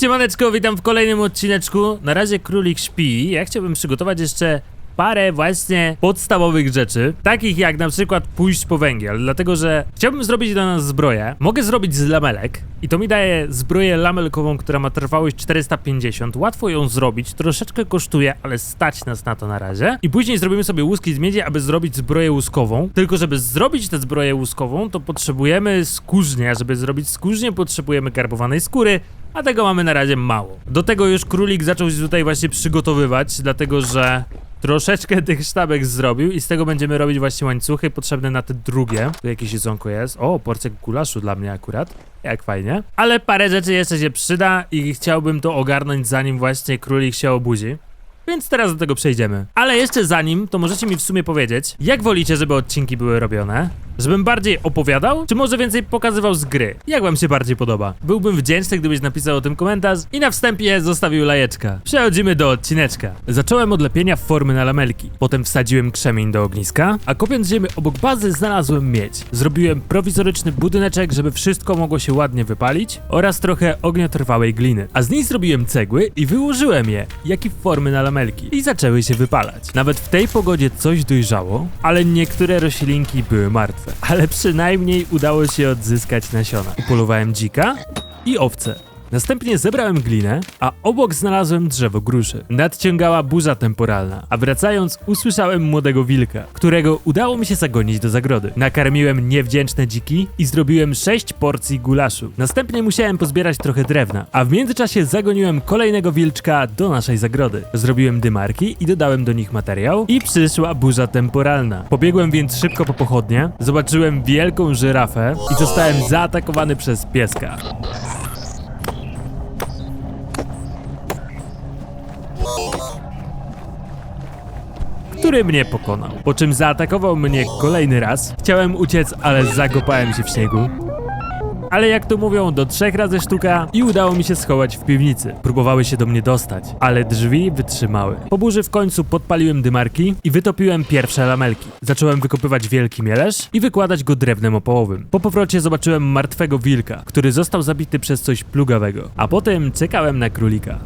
Siemaneczko, witam w kolejnym odcineczku. Na razie królik śpi. Ja chciałbym przygotować jeszcze parę właśnie podstawowych rzeczy, takich jak na przykład pójść po węgiel, dlatego że chciałbym zrobić dla nas zbroję. Mogę zrobić z lamelek i to mi daje zbroję lamelkową, która ma trwałość 450. Łatwo ją zrobić, troszeczkę kosztuje, ale stać nas na to na razie. I później zrobimy sobie łuski z miedzi, aby zrobić zbroję łuskową. Tylko żeby zrobić tę zbroję łuskową, to potrzebujemy skórznie, a żeby zrobić skórznie potrzebujemy garbowanej skóry, a tego mamy na razie mało. Do tego już królik zaczął się tutaj właśnie przygotowywać, dlatego że troszeczkę tych sztabek zrobił i z tego będziemy robić właśnie łańcuchy potrzebne na te drugie. Tu jakieś jedzonko jest. O, porcja gulaszu dla mnie akurat. Jak fajnie. Ale parę rzeczy jeszcze się przyda i chciałbym to ogarnąć zanim właśnie królik się obudzi. Więc teraz do tego przejdziemy. Ale jeszcze zanim, to możecie mi w sumie powiedzieć, jak wolicie, żeby odcinki były robione? Żebym bardziej opowiadał, czy może więcej pokazywał z gry? Jak wam się bardziej podoba? Byłbym wdzięczny, gdybyś napisał o tym komentarz i na wstępie zostawił lajeczka. Przechodzimy do odcineczka. Zacząłem od lepienia formy na lamelki. Potem wsadziłem krzemień do ogniska, a kopiąc ziemię obok bazy znalazłem miedź. Zrobiłem prowizoryczny budyneczek, żeby wszystko mogło się ładnie wypalić oraz trochę ogniotrwałej gliny. A z niej zrobiłem cegły i wyłożyłem je, jak i formy na lamelki. I zaczęły się wypalać. Nawet w tej pogodzie coś dojrzało, ale niektóre roślinki były martwe. Ale przynajmniej udało się odzyskać nasiona. Upolowałem dzika i owce. Następnie zebrałem glinę, a obok znalazłem drzewo gruszy. Nadciągała burza temporalna, a wracając usłyszałem młodego wilka, którego udało mi się zagonić do zagrody. Nakarmiłem niewdzięczne dziki i zrobiłem 6 porcji gulaszu. Następnie musiałem pozbierać trochę drewna, a w międzyczasie zagoniłem kolejnego wilczka do naszej zagrody. Zrobiłem dymarki i dodałem do nich materiał i przyszła burza temporalna. Pobiegłem więc szybko po pochodnie, zobaczyłem wielką żyrafę i zostałem zaatakowany przez pieska. Który mnie pokonał. Po czym zaatakował mnie kolejny raz. Chciałem uciec, ale zakopałem się w śniegu. Ale jak to mówią, do trzech razy sztuka i udało mi się schować w piwnicy. Próbowały się do mnie dostać, ale drzwi wytrzymały. Po burzy w końcu podpaliłem dymarki i wytopiłem pierwsze lamelki. Zacząłem wykopywać wielki mielesz i wykładać go drewnem opołowym. Po powrocie zobaczyłem martwego wilka, który został zabity przez coś plugawego. A potem czekałem na królika.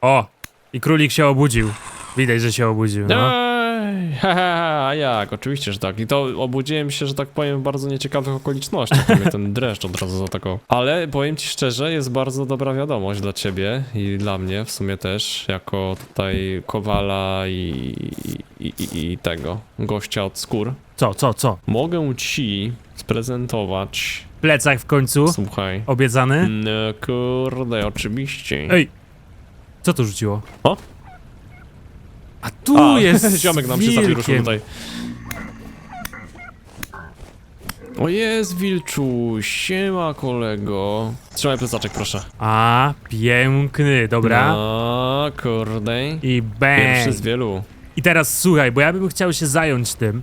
O! I królik się obudził. Widać, że się obudził. No. Ej, a jak? Oczywiście, że tak. I to obudziłem się, że tak powiem, w bardzo nieciekawych okolicznościach. To mnie ten dreszcz od razu zaatakował. Ale powiem ci szczerze, jest bardzo dobra wiadomość dla ciebie i dla mnie w sumie też, jako tutaj kowala i, i, i, i tego gościa od skór. Co, co, co? Mogę ci sprezentować. Plecak w końcu. Słuchaj. Obiecany. No kurde, oczywiście. Ej! Co to rzuciło? O? A tu A, jest Ziomek nam się wilkiem. zawiruszył tutaj. O jest Wilczu, siema kolego. Trzymaj plecaczek proszę. A, piękny, dobra. No, kurde. I Pierwszy bang. z wielu. I teraz słuchaj, bo ja bym chciał się zająć tym.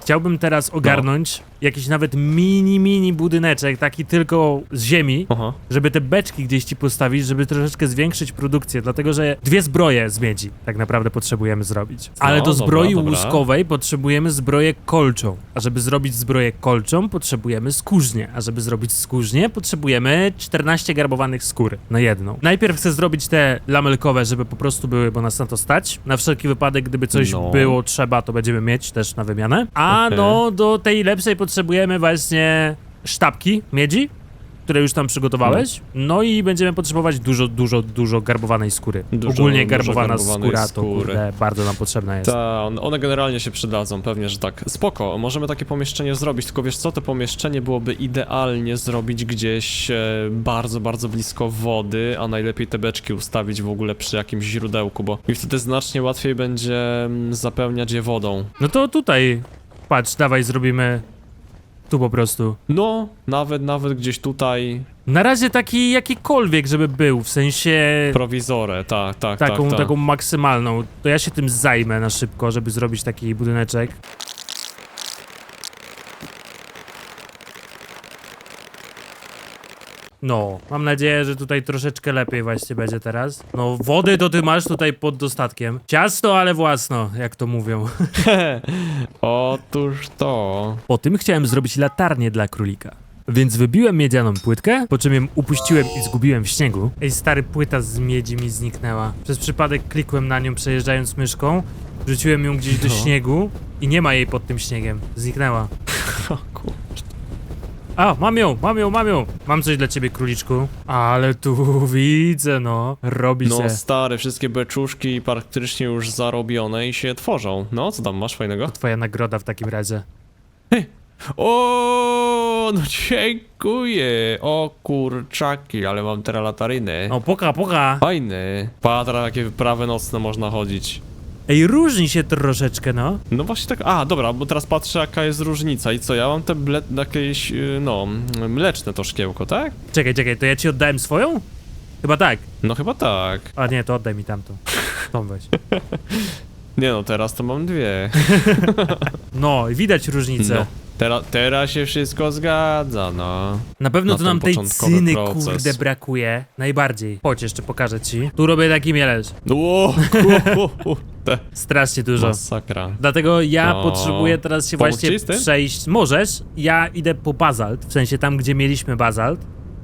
Chciałbym teraz ogarnąć jakiś nawet mini, mini budyneczek, taki tylko z ziemi, Aha. żeby te beczki gdzieś ci postawić, żeby troszeczkę zwiększyć produkcję, dlatego że dwie zbroje z miedzi tak naprawdę potrzebujemy zrobić. Ale No, do dobra, zbroi dobra. łuskowej potrzebujemy zbroję kolczą, a żeby zrobić zbroję kolczą potrzebujemy skórznie, a żeby zrobić skórznie potrzebujemy 14 garbowanych skór na jedną. Najpierw chcę zrobić te lamelkowe, żeby po prostu były, bo nas na to stać. Na wszelki wypadek, gdyby coś No. było trzeba, to będziemy mieć też na wymianę. A Okej. no, do tej lepszej potrzebujemy właśnie sztabki miedzi, które już tam przygotowałeś. No i będziemy potrzebować dużo, dużo, dużo garbowanej skóry. Dużo- Ogólnie dużo garbowana skóra to skóry. kurde, bardzo nam potrzebna jest. Ta, on- one generalnie się przydadzą, pewnie, że tak. Spoko, możemy takie pomieszczenie zrobić, tylko wiesz co, to pomieszczenie byłoby idealnie zrobić gdzieś e, bardzo, bardzo blisko wody, a najlepiej te beczki ustawić w ogóle przy jakimś źródełku, bo i wtedy znacznie łatwiej będzie mm, zapełniać je wodą. No to tutaj, patrz, dawaj zrobimy tu po prostu. No, nawet, nawet gdzieś tutaj Na razie taki jakikolwiek, żeby był, w sensie prowizorę, tak, tak, taką, tak, tak. taką maksymalną. To ja się tym zajmę na szybko, żeby zrobić taki budyneczek. No, mam nadzieję, że tutaj troszeczkę lepiej właśnie będzie teraz. No, wody to ty masz tutaj pod dostatkiem. Ciasto, ale własno, jak to mówią. Otóż to. Po tym chciałem zrobić latarnię dla królika. Więc wybiłem miedzianą płytkę, po czym ją upuściłem i zgubiłem w śniegu. Ej, stary, płyta z miedzi mi zniknęła. Przez przypadek klikłem na nią przejeżdżając myszką, rzuciłem ją gdzieś do No. śniegu i nie ma jej pod tym śniegiem. Zniknęła. O kur... A, mam ją, mam ją, mam ją. Mam coś dla ciebie, króliczku. Ale tu widzę, no. Robi No się. stary, wszystkie beczuszki praktycznie już zarobione i się tworzą. No, co tam masz fajnego? Twoja nagroda w takim razie. O, no dziękuję. O kurczaki, ale mam teraz latarynę. O, poka, poka. Fajny. Patra, jakie wyprawy nocne można chodzić. Ej, różni się troszeczkę, no. No właśnie tak, a dobra, bo teraz patrzę jaka jest różnica i co, ja mam te ble, jakieś, y, no, mleczne to szkiełko, tak? Czekaj, czekaj, to ja ci oddałem swoją? Chyba tak. No chyba tak. A nie, to oddaj mi tamtą. Tą weź. Nie no, teraz to mam dwie. No, widać różnicę. No. Tera, teraz się wszystko zgadza, no. Na pewno Na to nam tej cyny, proces. kurde, brakuje. Najbardziej. Chodź, jeszcze pokażę ci. Tu robię taki mielec. Ło, te Strasznie dużo. masakra. Dlatego ja No. potrzebuję teraz się Pomóc właśnie przejść. Możesz, ja idę po bazalt, w sensie tam, gdzie mieliśmy bazalt,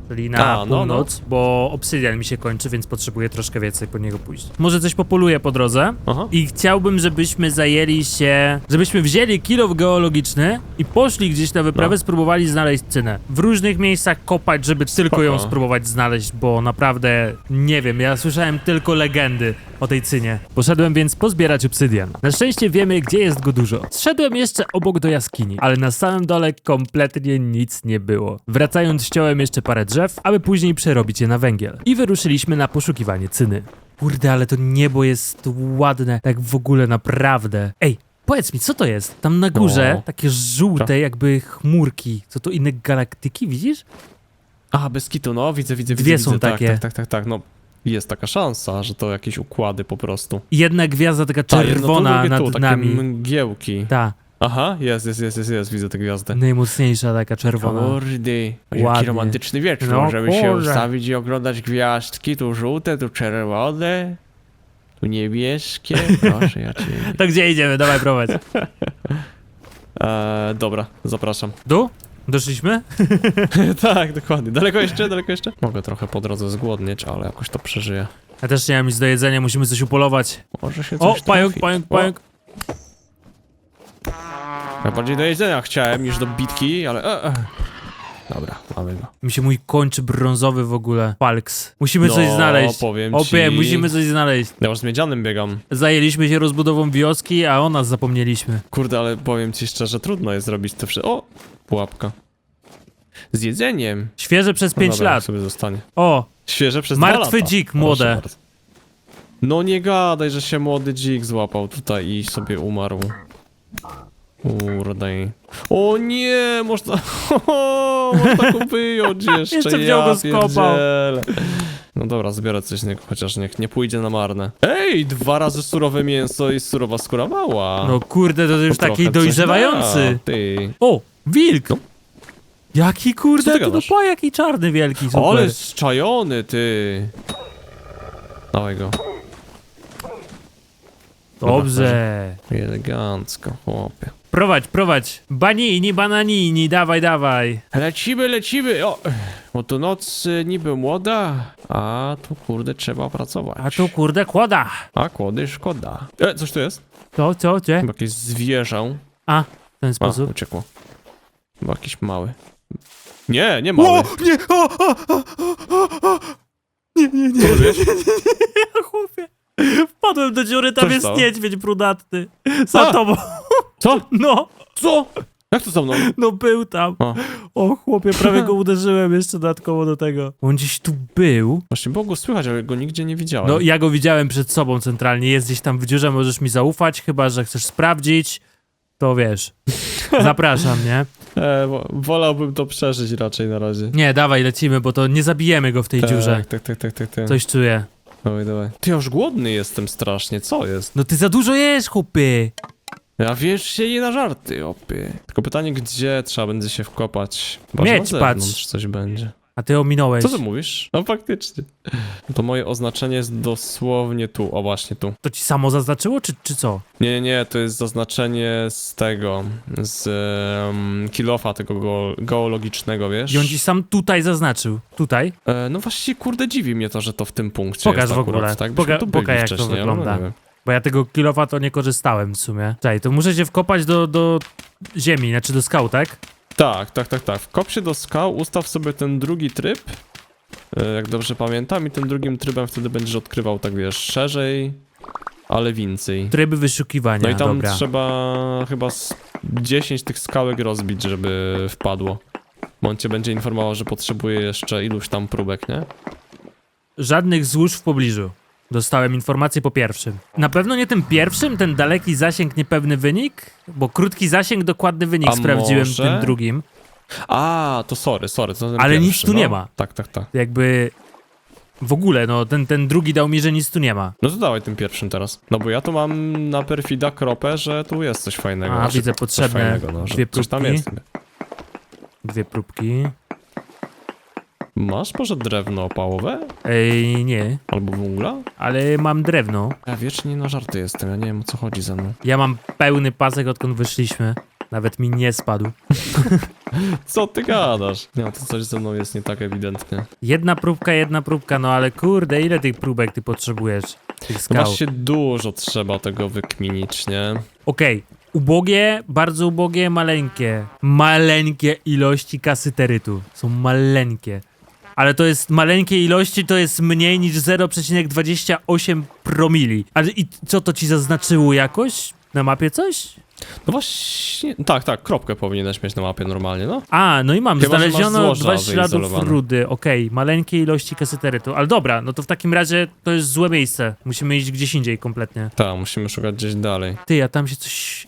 czyli na A, no, północ, bo obsydian mi się kończy, więc potrzebuję troszkę więcej po niego pójść. Może coś popoluję po drodze Aha. i chciałbym, żebyśmy zajęli się, żebyśmy wzięli kilo geologiczny i poszli gdzieś na wyprawę, No. spróbowali znaleźć cynę. W różnych miejscach kopać, żeby tylko ją Spoko. spróbować znaleźć, bo naprawdę nie wiem, ja słyszałem tylko legendy o tej cynie. Poszedłem więc pozbierać obsydian. Na szczęście wiemy, gdzie jest go dużo. Zszedłem jeszcze obok do jaskini, ale na samym dole kompletnie nic nie było. Wracając ściąłem jeszcze parę drzew, aby później przerobić je na węgiel. I wyruszyliśmy na poszukiwanie cyny. Kurde, ale to niebo jest ładne, tak w ogóle naprawdę. Ej, powiedz mi, co to jest? Tam na górze, No. takie żółte jakby chmurki. Co to, inne galaktyki, widzisz? A, bez kitu, no, widzę, widzę, Dwie widzę. są widzę. Tak, takie. Tak, tak, tak, tak, no. Jest taka szansa, że to jakieś układy po prostu. Jedna gwiazda taka Ta, jedno tu, czerwona drugie nad tu, takie nami. mgiełki. Ta, Aha, jest, jest, jest, jest, jest, widzę tę gwiazdę. najmocniejsza taka czerwona. Kurde, jaki Ładnie. romantyczny wieczór, No, możemy się kurde. ustawić i oglądać gwiazdki, tu żółte, tu czerwone, tu niebieskie, proszę ja cię. To gdzie idziemy? Dawaj prowadź. Eee, dobra, zapraszam. Tu? Doszliśmy? tak, dokładnie. Daleko jeszcze, daleko jeszcze? Mogę trochę po drodze zgłodnieć, ale jakoś to przeżyję. Ja też nie mam nic do jedzenia, musimy coś upolować. Może się O, coś pająk, trafi. pająk, O, pająk. Ja bardziej do jedzenia chciałem niż do bitki, ale... E, e. Dobra, mamy go. Mi się mój kończy brązowy w ogóle. Falks. Musimy No, coś znaleźć. powiem Opie, ci. musimy coś znaleźć. Ja już z miedzianym biegam. Zajęliśmy się rozbudową wioski, a o nas zapomnieliśmy. Kurde, ale powiem ci szczerze, trudno jest zrobić to wszystko. O! Pułapka. Z jedzeniem. Świeże przez No 5 dobra, lat. sobie zostanie. O, Świeże przez dwa martwy lata. dzik, Proszę młode. bardzo. No nie gadaj, że się młody dzik złapał tutaj i sobie umarł. Kurde. O nie, można... O, można go wyjąć jeszcze. Jeszcze wziął ja go, skopał. pierdzielę. No dobra, zbiorę coś z niego, chociaż niech nie pójdzie na marne. Ej, dwa razy surowe mięso i surowa skóra mała. No kurde, to już taki trochę coś dojrzewający. da, Ty. O, wilk. Jaki Co kurde, to gadasz? po jaki czarny wielki, super. Ale zczajony, ty. Dawaj go. Dobrze. Elegancko, chłopie. Prowadź, prowadź. Banini, bananini, dawaj, dawaj. Lecimy, lecimy! O, bo tu noc y, niby młoda, a tu kurde trzeba pracować. A tu kurde kłoda. A kłody szkoda. E, coś tu jest? To, co, gdzie? Chyba jakieś zwierzę. A, w ten A, sposób. uciekło. Chyba jakiś mały. Nie, nie mały. nie, o, o, o, o, o. Nie, nie, nie, Co robisz? chłopie. Wpadłem do dziury, tam Coś jest stało? niedźwiedź brunatny. Za A! tobą. Co? No, Co? Jak to za mną? no był tam. O. O chłopie, prawie go uderzyłem jeszcze dodatkowo do tego. On gdzieś tu był. Właśnie było go słychać, ale go nigdzie nie widziałem. No ja go widziałem przed sobą centralnie, jest gdzieś tam w dziurze, możesz mi zaufać, chyba że chcesz sprawdzić, to wiesz. Zapraszam, nie? E, wo- wolałbym to przeżyć raczej na razie. Nie, dawaj, lecimy, bo to nie zabijemy go w tej dziurze. Tak, tak, tak, tak, tak, tak. Coś czuję. Dawaj, dawaj. Ty, ja już głodny jestem strasznie, co jest? No ty za dużo jesz, chłopy. Ja wiesz się nie na żarty, opie. Tylko pytanie, gdzie trzeba będzie się wkopać? Chyba, że Mieć, na patrz. coś będzie. A ty ominąłeś. Co ty mówisz? No faktycznie. To moje oznaczenie jest dosłownie tu, o właśnie tu. To ci samo zaznaczyło, czy, czy co? Nie, nie, nie, to jest zaznaczenie z tego, z um, kilofa tego go, geologicznego, wiesz? I on ci sam tutaj zaznaczył. Tutaj? E, no właściwie, kurde, dziwi mnie to, że to w tym punkcie Pokaż jest w ogóle. akurat, tak? Poka- tu jak to ale wygląda. wiem. Bo ja tego kilofa to nie korzystałem w sumie. Czekaj, to muszę się wkopać do, do ziemi, znaczy do skał, tak? Tak, tak, tak, tak. Wkop się do skał, ustaw sobie ten drugi tryb, e, jak dobrze pamiętam, i tym drugim trybem wtedy będziesz odkrywał, tak wiesz, szerzej, ale więcej. Tryby wyszukiwania, No i tam dobra. trzeba chyba z 10 tych skałek rozbić, żeby wpadło. On cię będzie informował, że potrzebuje jeszcze iluś tam próbek, nie? Żadnych złóż w pobliżu. Dostałem informację po pierwszym. Na pewno nie tym pierwszym, ten daleki zasięg, niepewny wynik, bo krótki zasięg, dokładny wynik A sprawdziłem może? tym drugim. A, to sorry, sorry, to Ale pierwszy, nic tu no. nie ma. Tak, tak, tak. Jakby w ogóle, no ten, ten drugi dał mi, że nic tu nie ma. No to dawaj tym pierwszym teraz. No bo ja tu mam na perfida kropę, że tu jest coś fajnego. A, Znaczy, widzę coś potrzebne fajnego, no, że dwie coś tam próbki. jest. Dwie próbki. Masz może drewno opałowe? Ej, nie, Albo węgla? ale mam drewno. Ja wiecznie na żarty jestem, ja nie wiem o co chodzi ze mną. Ja mam pełny pasek, odkąd wyszliśmy. Nawet mi nie spadł. Co ty gadasz? Nie, to coś ze mną jest nie tak ewidentnie. Jedna próbka, jedna próbka, no ale kurde, ile tych próbek ty potrzebujesz? Tych No skał. właśnie dużo trzeba tego wykminić, nie? Okej, ubogie, bardzo ubogie, maleńkie. Maleńkie ilości kasyterytu. Są maleńkie. Ale to jest maleńkie ilości, to jest mniej niż 0,28 promili. Ale i co to ci zaznaczyło jakoś? Na mapie coś? No właśnie, tak, tak, kropkę powinieneś mieć na mapie normalnie, no. A, no i mam, Chyba, znaleziono dwa śladów rudy. Okej, maleńkie ilości kasyterytu. Ale dobra, no to w takim razie to jest złe miejsce. Musimy iść gdzieś indziej kompletnie. Tak, musimy szukać gdzieś dalej. Ty, a tam się coś...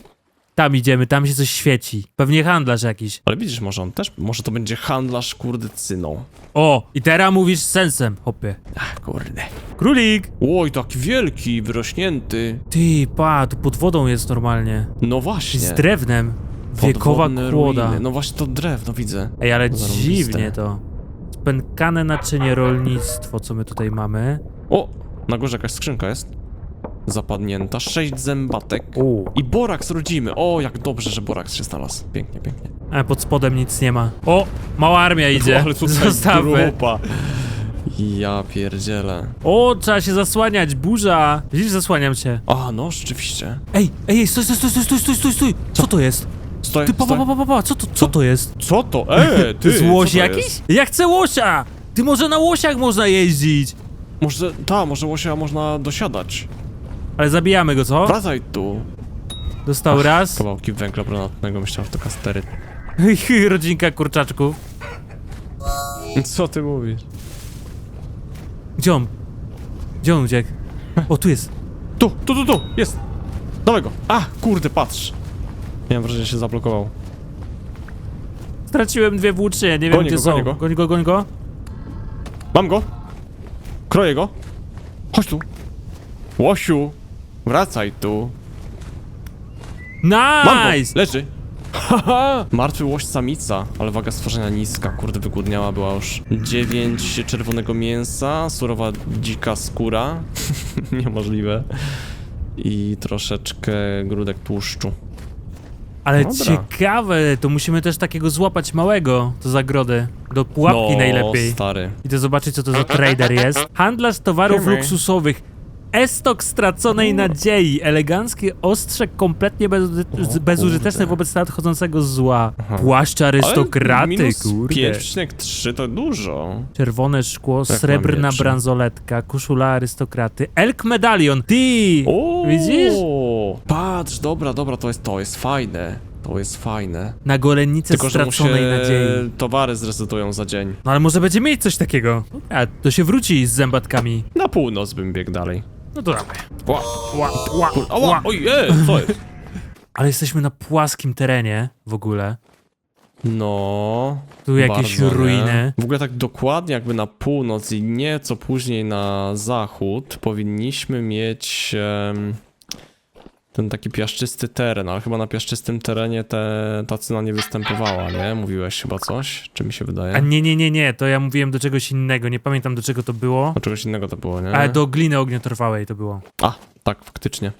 Tam idziemy, tam się coś świeci. Pewnie handlarz jakiś. Ale widzisz, może on też, może to będzie handlarz kurde cyną. O, i teraz mówisz z sensem, hopie. Ach, kurde. Królik! Oj, taki wielki, wyrośnięty. Ty, pa, tu pod wodą jest normalnie. No właśnie. Z drewnem. Wiekowa Podwodne kłoda. ruiny. No właśnie to drewno widzę. Ej, ale Zarąbiste. dziwnie to. Spękane naczynie rolnictwo, co my tutaj mamy. O, na górze jakaś skrzynka jest. Zapadnięta, sześć zębatek. U. I boraks rodzimy. O, jak dobrze, że boraks się znalazł. Pięknie, pięknie. A pod spodem nic nie ma. O, mała armia idzie. Ale tutaj Zostawmy. grupa. Ja pierdzielę. O, trzeba się zasłaniać, burza. Widzisz, zasłaniam się. A, no, rzeczywiście. Ej, ej, ej, stój, stój, stój, stój, stój, stój, stój, stój. Co to jest? Stoj, Ty, pa, pa, stoj. pa, pa, pa, co to, co to jest? Co to? E, ty, jest łoś co to jakiś? jest? Ja chcę łosia! Ty może na łosiach można jeździć. Może, ta, może łosia można dosiadać. Ale zabijamy go, co? Wracaj tu. Dostał raz. Kawałki węgla brunatnego, myślałem, że to kastery. Rodzinka kurczaczków. Co ty mówisz? Gdzie on? Gdzie on uciekł? O, tu jest. Tu, tu, tu, tu, jest. Dawaj go. A, kurde, patrz. Miałem wrażenie, że się zablokował. Straciłem dwie włócznie, nie wiem Gonię gdzie go, są. gonię go. Goń go, goń go. Mam go. Kroję go. Chodź tu. Łosiu. Wracaj tu. Mam go. Nice! Leży. Martwy łoś samica, ale waga stworzenia niska, kurde wygłodniała była już. 9 czerwonego mięsa, surowa dzika skóra, niemożliwe. I troszeczkę grudek tłuszczu. Ale Dobra. ciekawe, to musimy też takiego złapać małego, to zagrodę. Do pułapki no, najlepiej. stary. Idę zobaczyć, co to za trader jest. Handlarz towarów luksusowych. Estok straconej nadziei. Eleganckie ostrze, kompletnie bezużyte- O bezużyteczne kurde. wobec nadchodzącego zła. Aha. Płaszcz arystokraty, minus kurde. 5,3 to dużo. Czerwone szkło, mam srebrna bransoletka, koszula arystokraty, elk medalion. Ty! O, Widzisz? Patrz, dobra, dobra, to jest, to jest fajne. To jest fajne. Na golennicę Tylko, że mu straconej nadziei. towary zrezydują za dzień. No ale może będzie mieć coś takiego. A, to się wróci z zębatkami. Na północ bym biegł dalej. No to dawaj. Ła, Ła, ła, kur, ała, oj, e, co jest? Ale jesteśmy na płaskim terenie w ogóle. No. Tu jakieś bardzo, ruiny. Nie? W ogóle tak dokładnie jakby na północ i nieco później na zachód powinniśmy mieć em, ten taki piaszczysty teren, ale chyba na piaszczystym terenie te, ta cyna nie występowała, nie? Mówiłeś chyba coś? Czy mi się wydaje? A nie, nie, nie, nie, to ja mówiłem do czegoś innego, nie pamiętam do czego to było, Do czegoś innego to było, nie? ale do gliny ogniotrwałej to było. A, tak, faktycznie.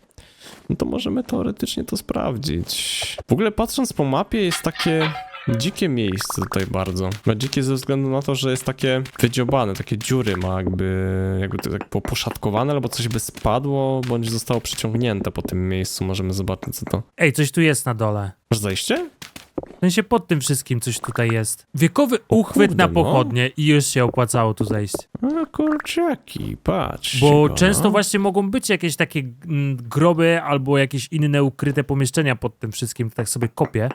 No to możemy teoretycznie to sprawdzić. W ogóle patrząc po mapie jest takie dzikie miejsce tutaj bardzo. Ma dzikie ze względu na to, że jest takie wydziobane, takie dziury ma jakby, jakby to tak po- poszatkowane, albo coś by spadło, bądź zostało przyciągnięte po tym miejscu. Możemy zobaczyć co to. Ej, coś tu jest na dole. Masz zejście? W sensie pod tym wszystkim coś tutaj jest. Wiekowy uchwyt kurde, na no. pochodnie i już się opłacało tu zejść. A kurczaki, patrz. Bo często właśnie mogą być jakieś takie mm, groby albo jakieś inne ukryte pomieszczenia pod tym wszystkim. Tak sobie kopię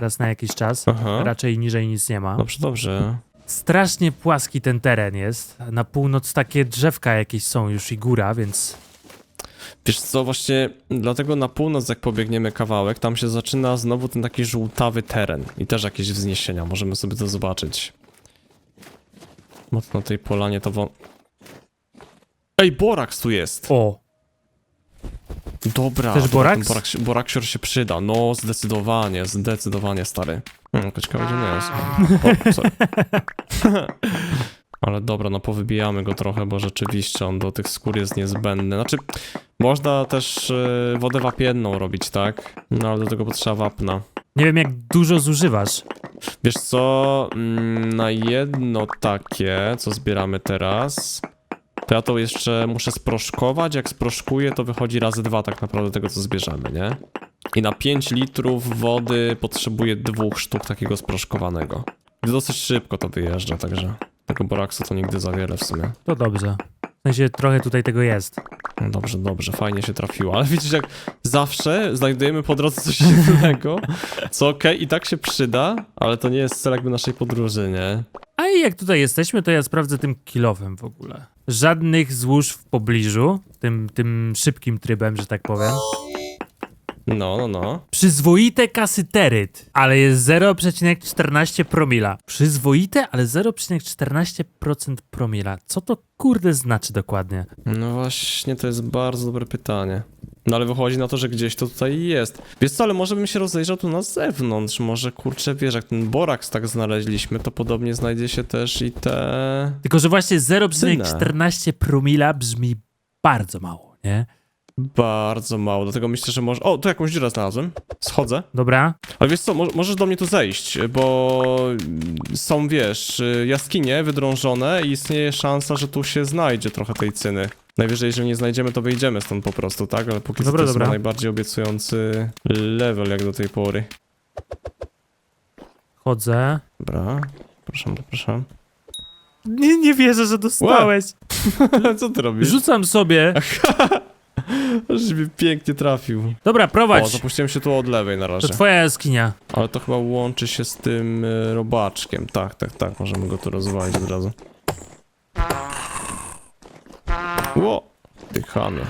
raz na jakiś czas. Aha. Raczej niżej nic nie ma. Dobrze, dobrze. Strasznie płaski ten teren jest. Na północ takie drzewka jakieś są już i góra, więc Wiesz co, właśnie dlatego na północ jak pobiegniemy kawałek, tam się zaczyna znowu ten taki żółtawy teren i też jakieś wzniesienia, możemy sobie to zobaczyć. Mocno tej polanie to wą... Ej, boraks tu jest! o, Dobra, Też dobra, boraks? ten boraks, boraksior się przyda, no zdecydowanie, zdecydowanie stary. Hmm, tylko ciekawe, gdzie nie jest. O, sorry. Ale dobra, no powybijamy go trochę, bo rzeczywiście on do tych skór jest niezbędny. Znaczy, można też y, wodę wapienną robić, tak? No ale do tego potrzeba wapna. nie wiem jak dużo zużywasz. Wiesz co, mm, na jedno takie, co zbieramy teraz, to ja to jeszcze muszę sproszkować, jak sproszkuję, to wychodzi razy dwa tak naprawdę tego, co zbierzemy, nie? I na 5 litrów wody potrzebuję dwóch sztuk takiego sproszkowanego. Dosyć szybko to wyjeżdża, także tego boraksu to nigdy za wiele w sumie. To dobrze. Sensie trochę tutaj tego jest. No dobrze, dobrze, fajnie się trafiło, ale widzisz jak zawsze znajdujemy po drodze coś innego, co okej i tak się przyda, ale to nie jest cel jakby naszej podróży, nie? A i jak tutaj jesteśmy, to ja sprawdzę tym kilowym w ogóle. Żadnych złóż w pobliżu, tym, tym szybkim trybem, że tak powiem. No, no, no. Przyzwoite kasyteryt, ale jest 0,14 promila. Przyzwoite, ale 0,14% promila. Co to kurde znaczy dokładnie? No właśnie, to jest bardzo dobre pytanie. No ale wychodzi na to, że gdzieś to tutaj jest. Wiesz co, ale może bym się rozejrzał tu na zewnątrz. Może kurczę, wiesz, jak ten boraks tak znaleźliśmy, to podobnie znajdzie się też i te... Tylko, że właśnie 0,14 promila brzmi bardzo mało, nie? Bardzo mało, dlatego myślę, że może... O, tu jakąś dziurę znalazłem. Schodzę. Dobra, Ale wiesz co, mo możesz do mnie tu zejść, bo są, wiesz, jaskinie wydrążone i istnieje szansa, że tu się znajdzie trochę tej cyny. Najwyżej, jeżeli nie znajdziemy, to wyjdziemy stąd po prostu, tak? Ale póki co Dobra, to jest dobra. chyba najbardziej obiecujący level jak do tej pory. chodzę. Dobra, proszę, proszę. Nie, nie wierzę, że dostałeś. Co ty robisz? Rzucam sobie. Żeby pięknie trafił. Dobra, O, prowadź. zapuściłem się tu od lewej na To razie. twoja jaskinia. Ale to chyba łączy się z tym y, robaczkiem. Tak, tak, tak, możemy go tu rozwalić od razu. Ło! Dychamy.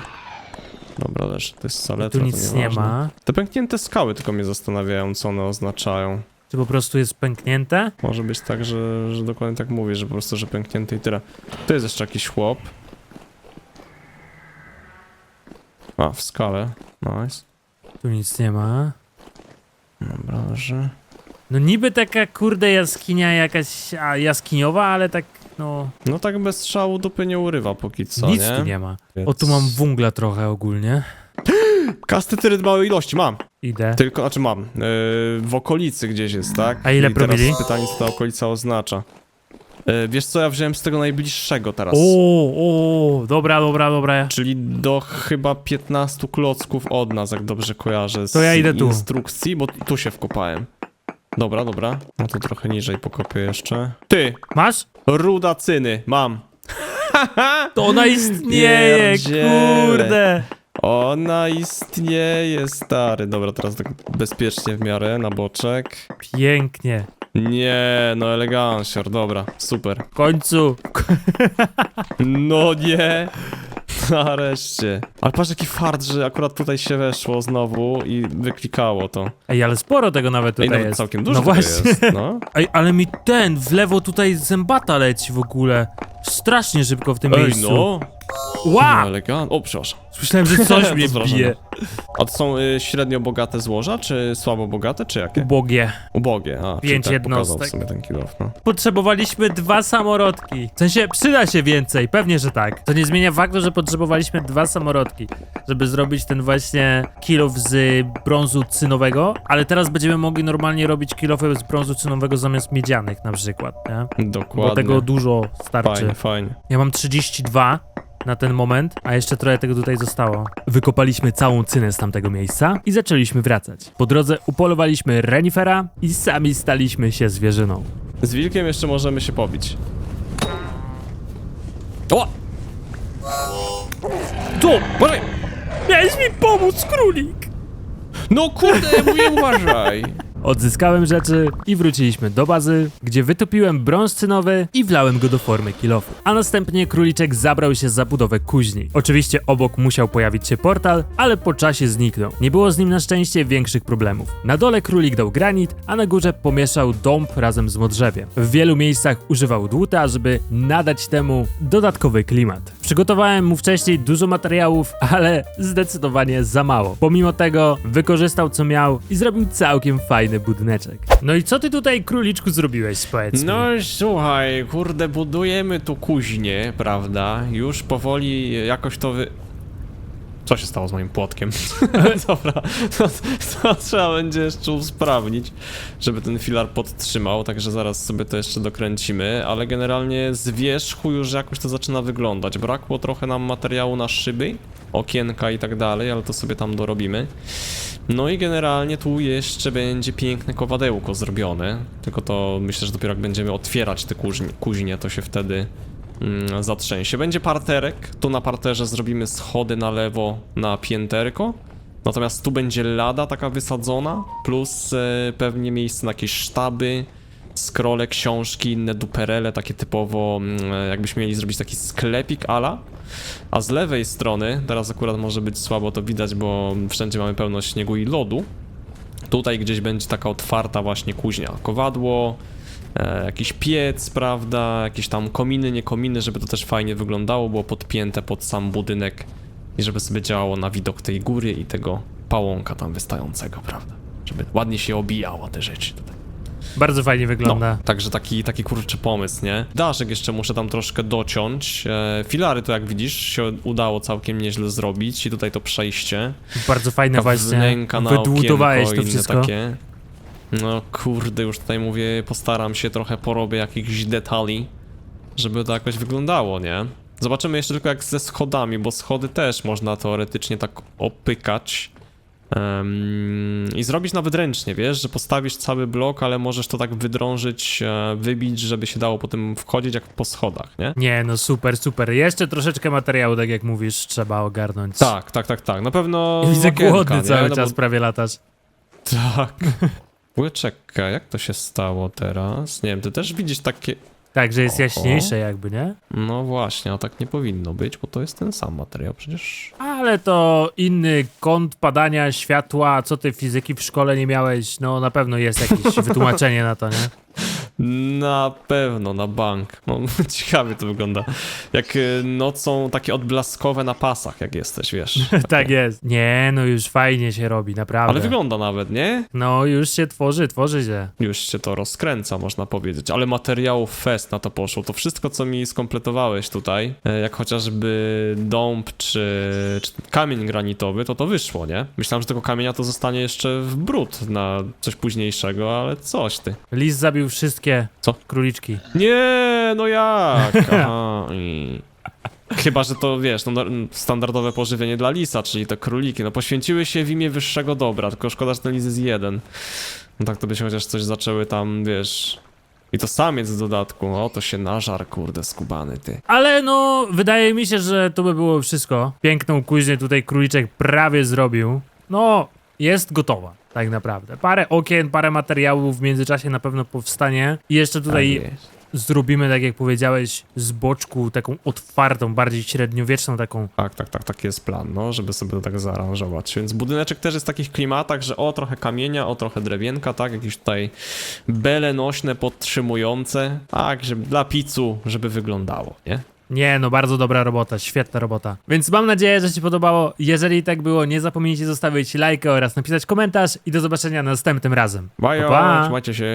Dobra, leż, to jest saleta, Tu to nic nie nieważne. ma. Te pęknięte skały tylko mnie zastanawiają, co one oznaczają. Czy po prostu jest pęknięte? Może być tak, że, że dokładnie tak mówię, że po prostu, że pęknięte i tyle. Tu jest jeszcze jakiś chłop. A, w skale. Nice. Tu nic nie ma. Dobra, że... No niby taka kurde jaskinia jakaś a, jaskiniowa, ale tak no No tak bez strzału dupy nie urywa póki co, nic nie? tu nie ma. Więc- O tu mam wungla trochę ogólnie. Kastetyry małej ilości mam. Idę. Tylko, znaczy mam. Yy, w okolicy gdzieś jest, tak? A ile I teraz promili? pytanie, co ta okolica oznacza. Yy, wiesz co, ja wziąłem z tego najbliższego teraz. O, o, dobra, dobra, dobra. Czyli do chyba 15 klocków od nas, jak dobrze kojarzę z To ja idę tu. instrukcji, bo tu się wkopałem. Dobra, dobra. No to trochę niżej pokopię jeszcze. Ty! Masz? Ruda cyny, mam. To ona istnieje, Pierdziele. kurde. Ona istnieje, stary. Dobra, teraz tak bezpiecznie w miarę, na boczek. Pięknie. Nie, no elegancior, dobra, super. W końcu. No nie! Nareszcie. Ale patrz jaki fart, że akurat tutaj się weszło znowu i wyklikało to. Ej, ale sporo tego nawet Ej, tutaj nawet jest. całkiem dużo no właśnie. jest, no. Ej, ale mi ten w lewo tutaj zębata leci w ogóle. Strasznie szybko w tym Ej, miejscu. no. Ła! No, elegan- O, przepraszam. Słyszałem, że coś mnie bije. A to są y, średnio bogate złoża, czy słabo bogate, czy jakie? Ubogie. Ubogie, a, czyli Pięć tak pokazał w jednostek. sumie ten kill off, no. Potrzebowaliśmy dwa samorodki. W sensie, przyda się więcej, pewnie, że tak. To nie zmienia faktu, że potrzebowaliśmy dwa samorodki, żeby zrobić ten właśnie kilof z brązu cynowego, ale teraz będziemy mogli normalnie robić kilofy z brązu cynowego zamiast miedzianych na przykład, nie? Dokładnie. Bo tego dużo starczy. Fajnie, fajnie. Ja mam 32 na ten moment, a jeszcze trochę tego tutaj zostało. Wykopaliśmy całą cynę z tamtego miejsca i zaczęliśmy wracać. Po drodze upolowaliśmy renifera i sami staliśmy się zwierzyną. Z wilkiem jeszcze możemy się pobić. O! Tu! Boże! Miałeś mi pomóc, królik! No kurde, mówię uważaj! Odzyskałem rzeczy i wróciliśmy do bazy, gdzie wytopiłem brąz cynowy i wlałem go do formy kilofu. A następnie króliczek zabrał się za budowę kuźni. Oczywiście obok musiał pojawić się portal, ale po czasie zniknął. Nie było z nim na szczęście większych problemów. Na dole królik dał granit, a na górze pomieszał dąb razem z modrzewiem. W wielu miejscach używał dłuta, żeby nadać temu dodatkowy klimat. Przygotowałem mu wcześniej dużo materiałów, ale zdecydowanie za mało. Pomimo tego wykorzystał co miał i zrobił całkiem fajny budyneczek. No i co ty tutaj króliczku zrobiłeś, powiedz mi? No słuchaj, kurde, budujemy tu kuźnię, prawda? Już powoli jakoś to wy... Co się stało z moim płotkiem? Dobra, to, to trzeba będzie jeszcze usprawnić, żeby ten filar podtrzymał, także zaraz sobie to jeszcze dokręcimy, ale generalnie z wierzchu już jakoś to zaczyna wyglądać. Brakło trochę nam materiału na szyby, okienka i tak dalej, ale to sobie tam dorobimy. No i generalnie tu jeszcze będzie piękne kowadełko zrobione, tylko to myślę, że dopiero jak będziemy otwierać te kuźnie, kuźnie to się wtedy zatrzęsie. Będzie parterek, tu na parterze zrobimy schody na lewo na pięterko, natomiast tu będzie lada taka wysadzona, plus e, pewnie miejsce na jakieś sztaby, scrolle, książki, inne duperele, takie typowo mm, e, jakbyśmy mieli zrobić taki sklepik ala. A z lewej strony, teraz akurat może być słabo to widać, bo wszędzie mamy pełno śniegu i lodu. Tutaj gdzieś będzie taka otwarta właśnie kuźnia. Kowadło, e, jakiś piec, prawda, jakieś tam kominy, nie kominy, żeby to też fajnie wyglądało, było podpięte pod sam budynek i żeby sobie działało na widok tej góry i tego pałąka tam wystającego, prawda. Żeby ładnie się obijało te rzeczy tutaj. Bardzo fajnie wygląda. No, także taki, taki kurczy pomysł, nie? Daszek jeszcze muszę tam troszkę dociąć. E, filary to jak widzisz się udało całkiem nieźle zrobić i tutaj to przejście. Bardzo fajne Taka właśnie. wnęka na Wydłutowałeś to wszystko. takie. No kurde, już tutaj mówię, postaram się trochę porobię jakichś detali, żeby to jakoś wyglądało, nie? Zobaczymy jeszcze tylko jak ze schodami, bo schody też można teoretycznie tak opykać. Em, I zrobić nawet ręcznie, wiesz, że postawisz cały blok, ale możesz to tak wydrążyć, e, wybić, żeby się dało potem wchodzić jak po schodach, nie? Nie, no super, super. Jeszcze troszeczkę materiału, tak jak mówisz, trzeba ogarnąć. Tak, tak, tak, tak. Na pewno. I widzę okienka, głodny nie? cały No czas bo- prawie latasz. Tak. Łyczekka, jak to się stało teraz? Nie wiem, ty też widzisz takie. Tak, że jest Oho. jaśniejsze jakby, nie? No właśnie, a tak nie powinno być, bo to jest ten sam materiał przecież. Ale to inny kąt padania światła, co ty fizyki w szkole nie miałeś, no na pewno jest jakieś wytłumaczenie na to, nie? Na pewno, na bank. No, ciekawie to wygląda. Jak y, nocą takie odblaskowe na pasach, jak jesteś, wiesz. tak jest. Nie, no już fajnie się robi, naprawdę. Ale wygląda nawet, nie? No już się tworzy, tworzy się. Już się to rozkręca, można powiedzieć. Ale materiałów fest na to poszło. To wszystko, co mi skompletowałeś tutaj, e, jak chociażby dąb czy, czy kamień granitowy, to to wyszło, nie? Myślałem, że tego kamienia to zostanie jeszcze w brud na coś późniejszego, ale coś ty. Lis zabił wszystkie Co? króliczki. Nie, no jak? Aha, i... Chyba, że to wiesz, no, standardowe pożywienie dla lisa, czyli te króliki, no poświęciły się w imię wyższego dobra, tylko szkoda, że ten lis jest jeden. No tak to by się chociaż coś zaczęły tam, wiesz... I to samiec w dodatku, o to się nażar, kurde, skubany ty. Ale no, wydaje mi się, że to by było wszystko. Piękną kuźnię tutaj króliczek prawie zrobił. No, jest gotowa, tak naprawdę. Parę okien, parę materiałów w międzyczasie na pewno powstanie. I jeszcze tutaj Tak zrobimy, tak jak powiedziałeś, z boczku taką otwartą, bardziej średniowieczną taką. Tak, tak, tak, taki jest plan, no, żeby sobie to tak zaaranżować. Więc budyneczek też jest w takich klimatach, że o trochę kamienia, o trochę drewienka, tak, jakieś tutaj bele nośne, podtrzymujące, tak, żeby dla picu, żeby wyglądało, nie? Nie, no bardzo dobra robota, świetna robota. Więc mam nadzieję, że Ci podobało. Jeżeli tak było, nie zapomnijcie zostawić lajka oraz napisać komentarz i do zobaczenia następnym razem. Bajo, Pa, pa. trzymajcie się.